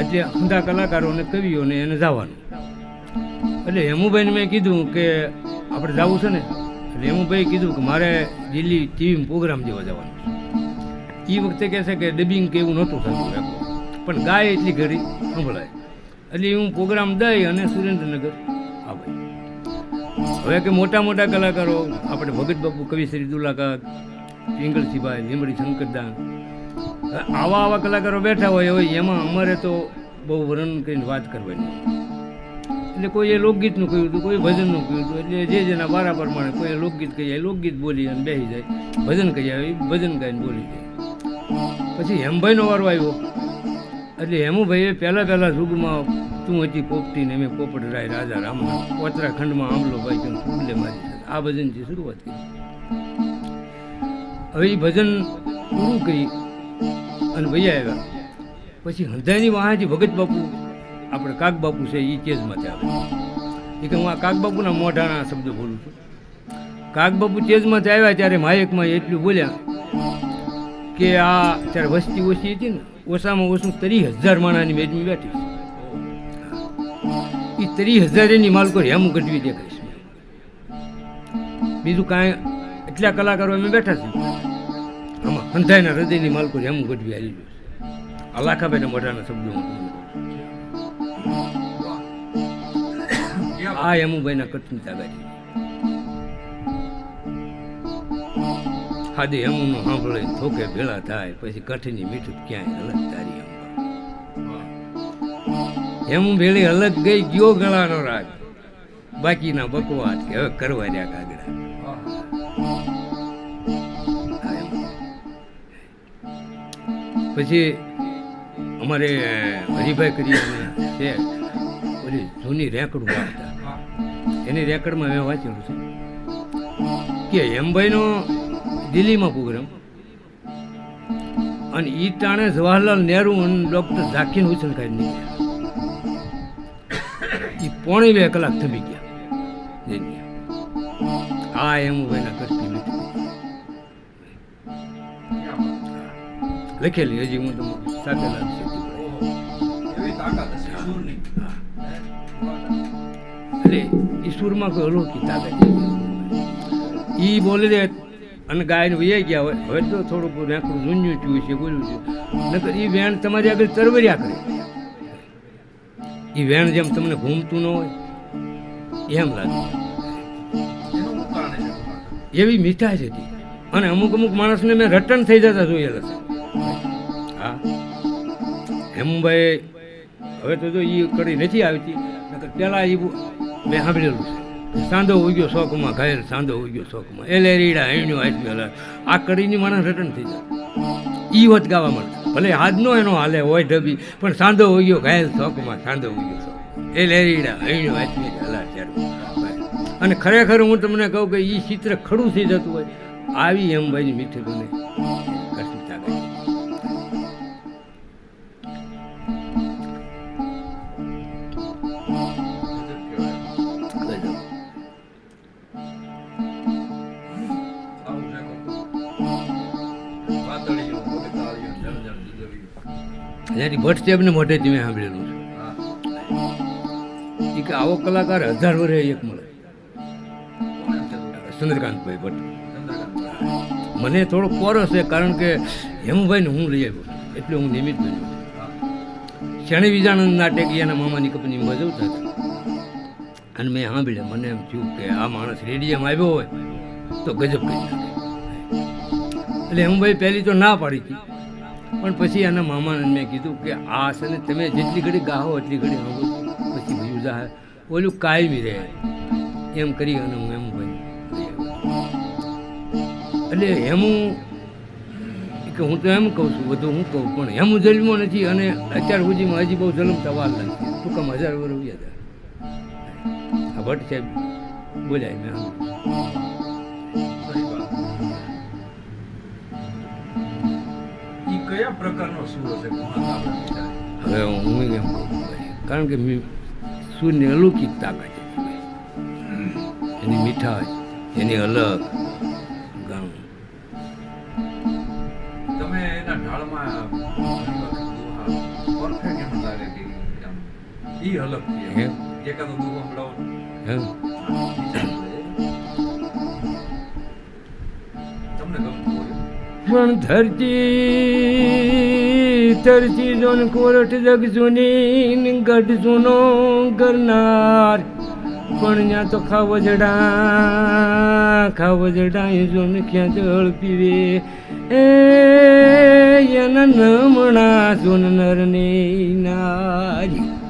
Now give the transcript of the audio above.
એટલે બધા કલાકારોને, કવિઓને એને જવાનું. એટલે હેમુભાઈને મેં કીધું કે આપણે જવું છે ને, એટલે હેમુભાઈ કીધું કે મારે દિલ્હી ટીવી પ્રોગ્રામ જેવા જવાનું એ વખતે કહે છે કે ડબિંગ કે એવું નહોતું થતું પણ ગાય એટલી ઘડી સંભળાય. એટલે હું પ્રોગ્રામ દઈ અને સુરેન્દ્રનગર આવે. હવે કે મોટા મોટા કલાકારો, આપણે ભગત બાપુ કવિશ્રી દુલાકા, પિંગળસિંહભાઈ લીમડી શંકરદાન આવા આવા કલાકારો બેઠા હોય હોય, એમાં અમારે તો બહુ વર્ણન કરીને વાત કરવાની એટલે કોઈએ લોકગીતનું કહ્યું હતું, કોઈ ભજનનું કહ્યું હતું, એટલે જે જેના વારા પ્રમાણે કોઈ લોકગીત કહી જાય, લોકગીત બોલી અને બેસી જાય. ભજન કહી જાય ભજન ગાઈને બોલી જાય. પછી હેમભાઈનો વારો આવ્યો. એટલે હેમુભાઈએ પહેલાં પહેલાં સુગમાં તું હતી પોપટી ને મેં પોપટ રાય, રાજા રામના. પોતરા આંબલો ભાઈ ફૂલે મારી આ ભજનથી શરૂઆત કરી. હવે એ ભજન પૂરું કરી અને ભૈયા આવ્યા. પછી હૃદયની વાહાથી ભગત બાપુ, આપણે કાક બાપુ છે એ ચેજમાંથી આવે. એ કે હું આ કાક બાપુના મોઢાના શબ્દો બોલું છું. કાક બાપુ ચેજમાંથી આવ્યા ત્યારે માયકમાં એટલું બોલ્યા કે આ ત્યારે વસ્તી ઓછી હતી ને, ઓછામાં ઓછું ત્રીસ હજાર માણાની મેજમી બેઠી છે. એ ત્રીસ હજાર એની માલકો હેમું ગઢવી દેખાય છે. બીજું કાંઈ એટલા કલાકારો અમે બેઠા છે. આમાં હંધાઈના હૃદયની માલકો એમ ગઢવી આવી ગયું છે. અલાખાભાઈના મોઢાના શબ્દો. આ હેમુભાઈના કચ્છની તાગાજી હાદે હેમુનું સાંભળે થોકે ભેળા થાય, પછી કઠની મીઠું ક્યાંય અલગ તારી હેમુ ભેળી અલગ ગઈ ગયો ગળાનો રાગ. બાકીના બકવાટ કે હવે કરવા રહ્યા કાગડા. પછી અમારે હરિભાઈ કરી છે, ઓલી જૂની રેકડ વાંચતા એની રેકડમાં મેં વાંચેલું છે કે હેમભાઈનો દિલ્હીમાં પ્રોગ્રામ અને એ ટાણે જવાહરલાલ નહેરુ અને ડૉક્ટર ઝાકીર હુસેન ખાઈ નીકળ્યા. એ પોણી બે કલાક થમી ગયા. આ હેમુભાઈના કરતી લખેલી હજી હું તમને સાથે અરે એ ઈશ્વરમાં કોઈ અલૌકિક તાકાત એ બોલે દે અને ગાયને વૈયા ગયા હોય. હવે તો થોડુંક રેકડું ઝૂંઝું થયું છે બોલ્યું છે. નકર એ વેણ તમારી આગળ તરવર્યા કરે. એ વેણ જેમ તમને ઘૂમતું ન હોય એમ લાગે. એવી મીઠાશ હતી અને અમુક અમુક માણસને મેં રટન થઈ જતા જોયેલા છે. હા? હેમભાઈ હવે તો જો એ કડી નથી આવતી પહેલાં એ મેં સાંભળેલું છે. સાંધો ઉગ્યો શોખમાં, ઘાયલ સાંધો ઉગ્યો શોખમાં. એ લેરીડા હેણ્યો આજ આ કડીની માણસ રટન થઈ જાય. એ વત ગાવા મળે ભલે આજનો એનો હાલે હોય ઢબી, પણ સાંધો ઉગ્યો, ઘાયલ શોખમાં, સાંધો ઉગ્યો શોખ એ લેરીડા હૈણ્યો હલા ત્યારે અને ખરેખર હું તમને કહું કે એ ચિત્ર ખડું થઈ જતું હોય. આવી એમ ભાઈની મીઠી બને. જ્યાંથી ભટ્ટ સાહેબને મોઢેથી મેં સાંભળેલું છે. એ કે આવો કલાકાર હજાર વર્ષે એક મળે? ચંદ્રકાંતભાઈ ભટ્ટ. મને થોડો કોરો છે કારણ કે હેમુભાઈને હું લઈ આવ્યો. એટલે હું નિમિત્ત બન્યો. શણી વિજાનંદ નાટક એના મામાની કંપનીમાં ભજવતા હતા. અને મેં સાંભળ્યા, મને એમ થયું કે આ માણસ રેડિયમ આવ્યો હોય તો ગજબ કરી નાખે. એટલે હેમુભાઈ ભાઈ પહેલી તો ના પાડી હતી. પણ પછી એના મામાને મેં કીધું કે આ છે તમે જેટલી ઘડી ગાહો, એટલી ઘડી આવું. પછી બીજું જાહે. ઓલું કાયમી રહે. એમ કરી અને હું એમ ભાઈ એટલે હેમું, કે હું તો એમ કહું છું, બધું હું કહું, પણ એમ જલમો નથી અને અત્યાર સુધીમાં હજી બહુ જલમ સવાલ નથી લાગી ટૂંકામાં હજાર વર્ષ હતા? આ ભટ્ટ સાહેબ બોલાય મેં કયા પ્રકારનો સૂર હશે? હવે હું એમ કહું કારણ કે મી- સૂરની અલૌકિક તાકાત એની મીઠાશ એની અલગ ગાણું. તમે એના ઢાળમાં એ પરફેક્ટ એમ લાગે કે આમ અલગ છે? એકાદો દુઃખ સંભળાવો પણ ધરતી ધરતી જોન કોરટ જગ જૂની ગઢ જૂનો કરનાર પણ ત્યાં તો ખાવજડા ખાવજડા જોન ક્યાં જળ પીવે. એ એના નમણા જોન નરની નારી.